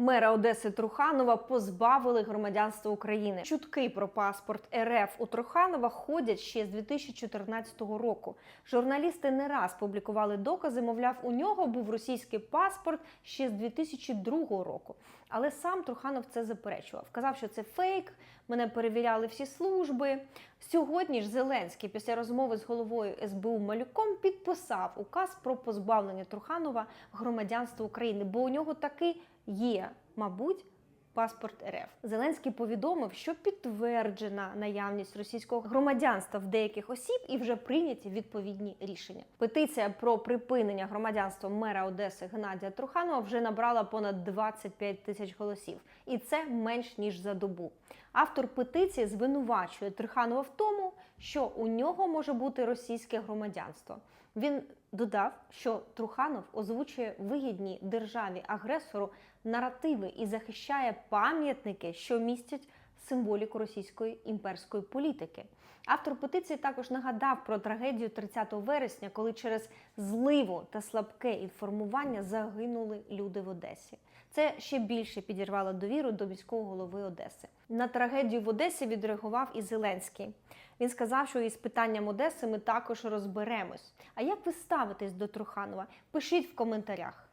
Мера Одеси Труханова позбавили громадянства України. Чутки про паспорт РФ у Труханова ходять ще з 2014 року. Журналісти не раз публікували докази, мовляв, у нього був російський паспорт ще з 2002 року. Але сам Труханов це заперечував. Казав, що це фейк. Мене перевіряли всі служби. Сьогодні ж Зеленський після розмови з головою СБУ Малюком підписав указ про позбавлення Труханова громадянства України, бо у нього таки є, мабуть. Паспорт РФ Зеленський повідомив, що підтверджена наявність російського громадянства в деяких осіб і вже прийняті відповідні рішення. Петиція про припинення громадянства мера Одеси Геннадія Труханова вже набрала понад 25 тисяч голосів, і це менш ніж за добу. Автор петиції звинувачує Труханова в тому, що у нього може бути російське громадянство. Він додав, що Труханов озвучує вигідні державі агресору наративи і захищає пам'ятники, що містять символіку російської імперської політики. Автор петиції також нагадав про трагедію 30 вересня, коли через зливу та слабке інформування загинули люди в Одесі. Це ще більше підірвало довіру до міського голови Одеси. На трагедію в Одесі відреагував і Зеленський. Він сказав, що із питанням Одеси ми також розберемось. А як ви ставитесь до Труханова? Пишіть в коментарях.